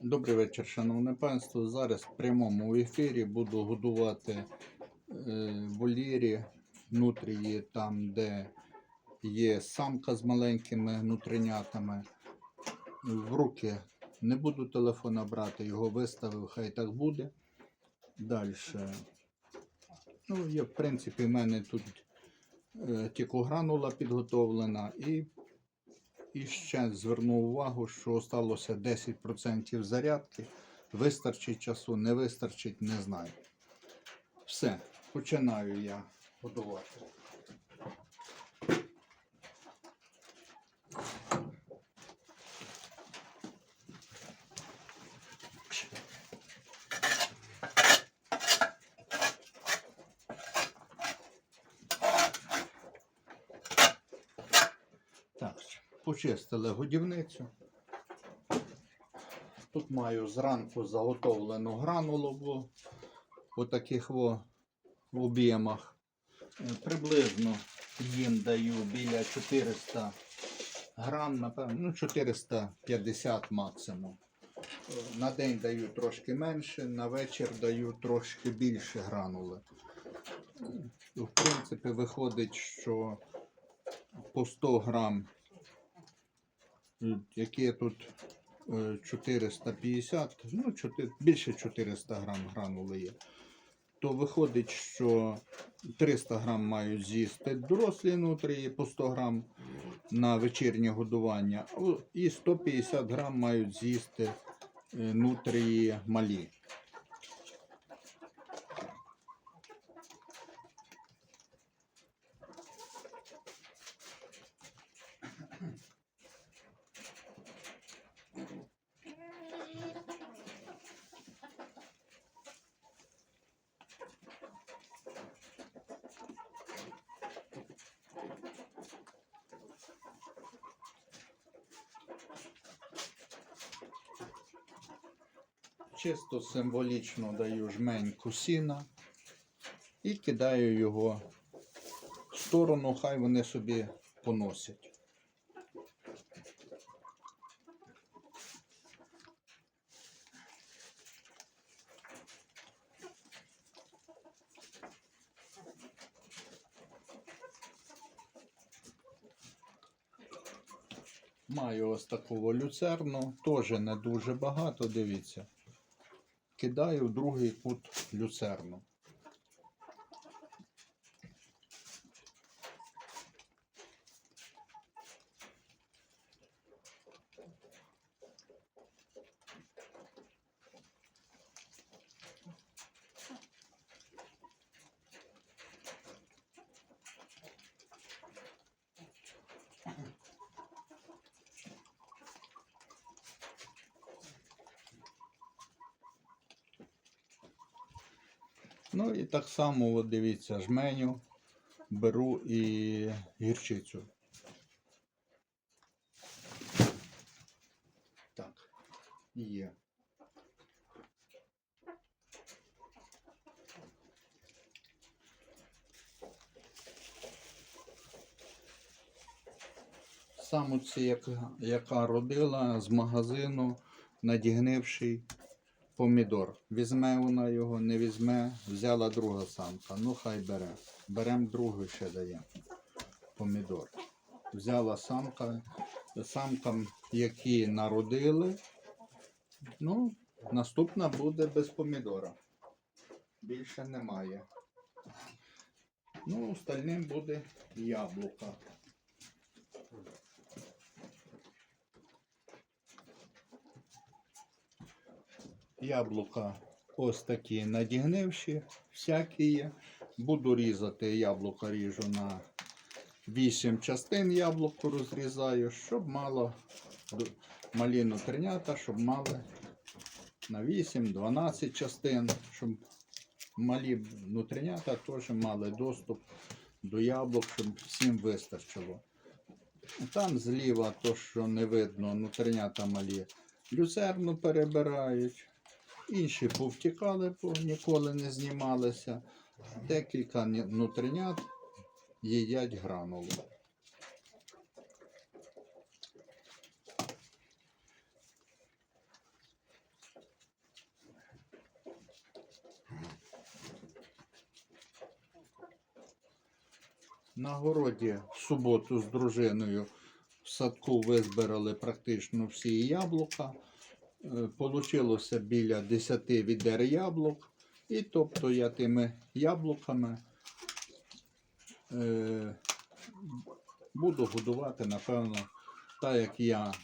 Добрий вечір, шановне панство. Зараз в прямому ефірі буду годувати е, вольєрі внутрії, там, де є самка з маленькими внутрінятами. В руки не буду телефона брати, його виставив, хай так буде. Далі. Ну, є, в принципі, в мене тут е, тікогранула підготовлена і і ще зверну увагу, що осталося 10% зарядки. Вистачить часу, не вистачить, не знаю. Все, починаю я годувати. Так, почистили годівницю. Тут маю зранку заготовлену гранулу у таких во об'ємах. Е, Приблизно їм даю біля 400 грам, напевно, ну 450 максимум. Е, На день даю трошки менше, на вечір даю трошки більше гранули. Ну, В принципі, виходить, що по 100 грам, е, які тут е, 450, ну, 4, більше 400 грам гранули є, то виходить, що 300 грам мають з'їсти дорослі нутрії по 100 грам на вечірнє годування, і 150 грам мають з'їсти е, нутрії малі. Чисто символічно даю жменьку сіна і кидаю його в сторону, хай вони собі поносять. Маю ось таку люцерну, теж не дуже багато, дивіться. Кидаю в другий кут люцерну. Ну і так само, от дивіться, жменю беру і гірчицю. Так, є. Самоці, яка, яка родила з магазину, надігнивший помідор. Візьме вона його, не візьме, взяла друга самка. Ну хай бере. Беремо другу ще даємо. Помідор. Взяла самка, самкам, які народили. Ну, наступна буде без помідора. Більше немає. Ну, остальним буде яблука. Яблука ось такі надігнивші, всякі є. Буду різати яблука ріжу на 8 частин яблуко розрізаю, щоб мало д- малі нутринята, щоб мали на 8-12 частин, щоб малі нутринята теж мали доступ до яблук, щоб всім вистачило. Там зліва, то, що не видно, нутринята малі, люцерну перебирають. Інші повтікали, ніколи не знімалися. Декілька внутрінят їдять гранулу. На городі в суботу з дружиною в садку визбирали практично всі яблука. Е, Получилося біля 10 відер яблук. І тобто я тими яблуками е, буду годувати, напевно, так як я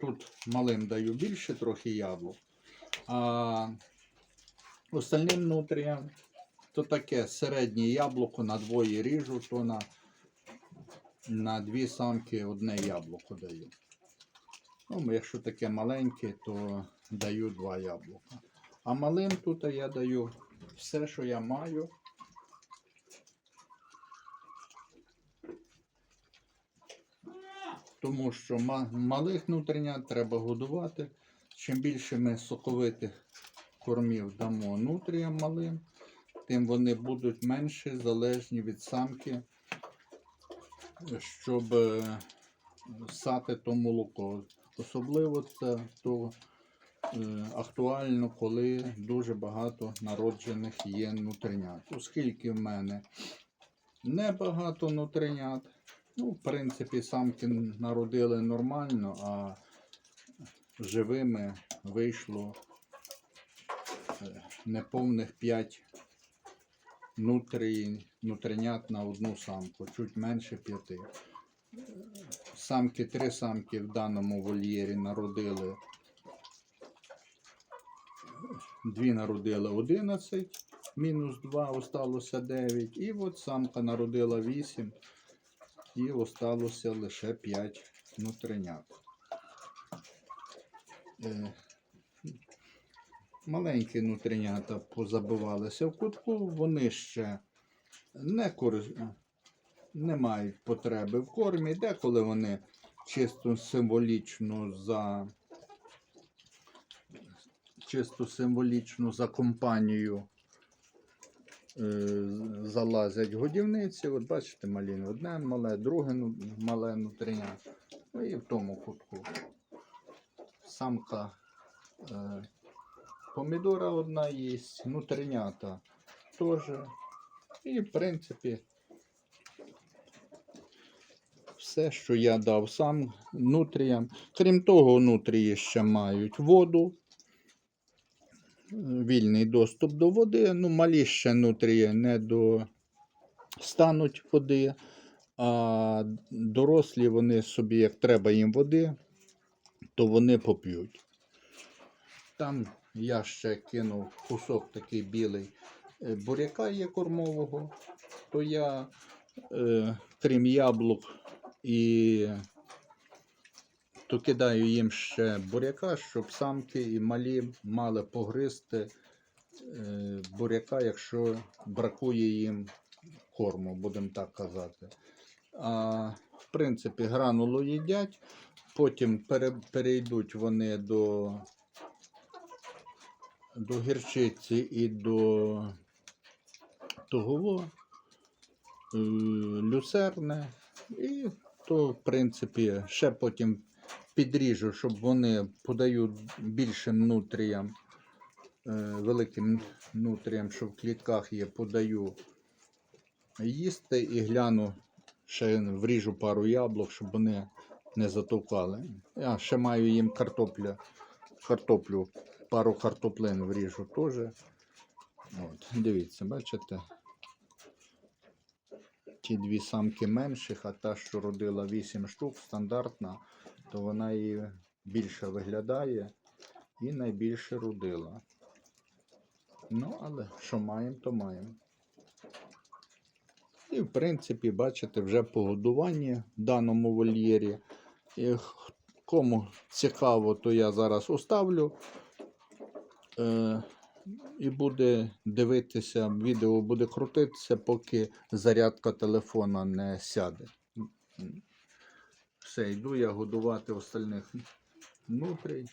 тут малим даю більше трохи яблук, а остальним нутріям то таке середнє яблуко на двоє ріжу, то на, на дві самки одне яблуко даю. Ну, якщо таке маленьке, то даю два яблука. А малим тут я даю все, що я маю. Тому що малих нутрінят треба годувати. Чим більше ми соковитих кормів дамо нутріям малим, тим вони будуть менше залежні від самки, щоб е, сати то молоко. Особливо це то е, актуально, коли дуже багато народжених є нутринят. Оскільки в мене небагато нутринят, ну, в принципі, самки народили нормально, а живими вийшло е, неповних 5 нутрій, нутринят на одну самку, чуть менше 5. Самки, три самки в даному вольєрі народили. Дві народили 11, мінус 2, осталося 9. І от самка народила 8 і осталося лише 5 нутринят. Е, Маленькі нутринята позабивалися в кутку, вони ще не, корис... не мають потреби в кормі, деколи вони чисто символічно за чисто символічно за компанію е, залазять годівниці. От бачите, маліни, одне мале, друге ну, мале нутриня. Ну і в тому кутку. Самка е, помідора одна є, нутринята теж. І в принципі все, що я дав сам нутріям. Крім того, нутрії ще мають воду, вільний доступ до води. Ну, малі ще нутрії не достануть води, а дорослі вони собі, як треба їм води, то вони поп'ють. Там я ще кинув кусок такий білий е, буряка є кормового, то я, е, крім яблук, і то кидаю їм ще буряка, щоб самки і малі мали погризти е, буряка, якщо бракує їм корму, будемо так казати. А, в принципі, гранулу їдять, потім перейдуть вони до, до гірчиці і до того е, люцерне. І то, в принципі, ще потім підріжу, щоб вони подають більшим нутріям, е, великим нутріям, що в клітках є, подаю їсти і гляну, ще вріжу пару яблук, щоб вони не затовкали. Я ще маю їм картопля, картоплю, пару картоплин вріжу теж. От, дивіться, бачите? Ті дві самки менших, а та, що родила 8 штук, стандартна, то вона і більше виглядає і найбільше родила. Ну, але що маємо, то маємо. І, в принципі, бачите, вже погодування в даному вольєрі. І кому цікаво, то я зараз оставлю. Е, і буде дивитися, відео буде крутитися, поки зарядка телефона не сяде. Все, йду я годувати остальних нутрій.